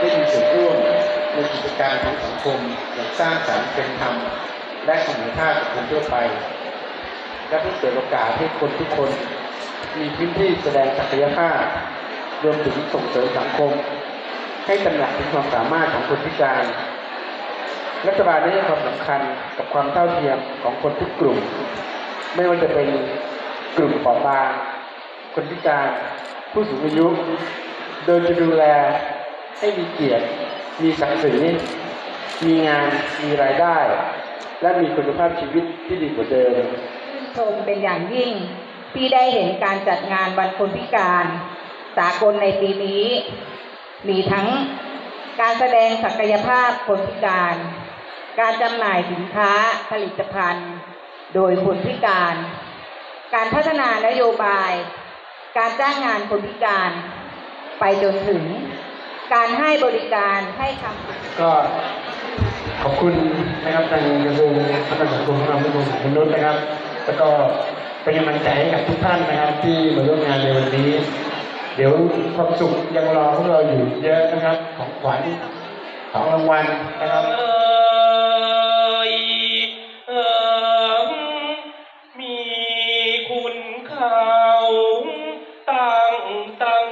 ได้มีส่วนร่วมในกิจการของสังคมอย่างสร้างสรรค์เป็นธรรมและเสมอภาคกับคนทั่วไป และเพื่อเปิดโอกาสให้คนทุกคนมีพื้นที่แสดงศักยภาพ รวมถึงส่งเสริมสังคม ให้ตระหนักถึงความสามารถของคนพิการรัฐบาลได้ให้ความสำคัญกับความเท่าเทียมของคนทุกกลุ่ม ไม่ว่าจะเป็นกลุ่มเปราะบาง คนพิการ ผู้สูงอายุ โดยจะดูแล ให้มีเกียรติ มีศักดิ์ศรีมีงานมีรายได้ และมีคุณภาพชีวิตที่ดีกว่าเดิมชมเป็นอย่างยิ่งที่ได้เห็นการจัดงานวันคนพิการ สากลในปีนี้ มีทั้งการแสดงศักยภาพคนพิการ การจำหน่ายสินค้าผลิตภัณฑ์ โดยคนพิการ การพัฒนานโยบาย การจ้างงานคนพิการ ไปจนถึง การให้บริการให้คำก็ขอบคุณนะครับทางกระทรวงพัฒนาสังคมและความมั่นคงของมนุษย์นะครับ แล้วก็เป็นกำลังใจให้กับทุกท่านนะครับ ที่มาร่วมงานในวันนี้ เดี๋ยวความสุขยังรอพวกเราอยู่เยอะนะครับ ของขวัญของรางวัลนะครับมีคุณเขาตั้งตั้ง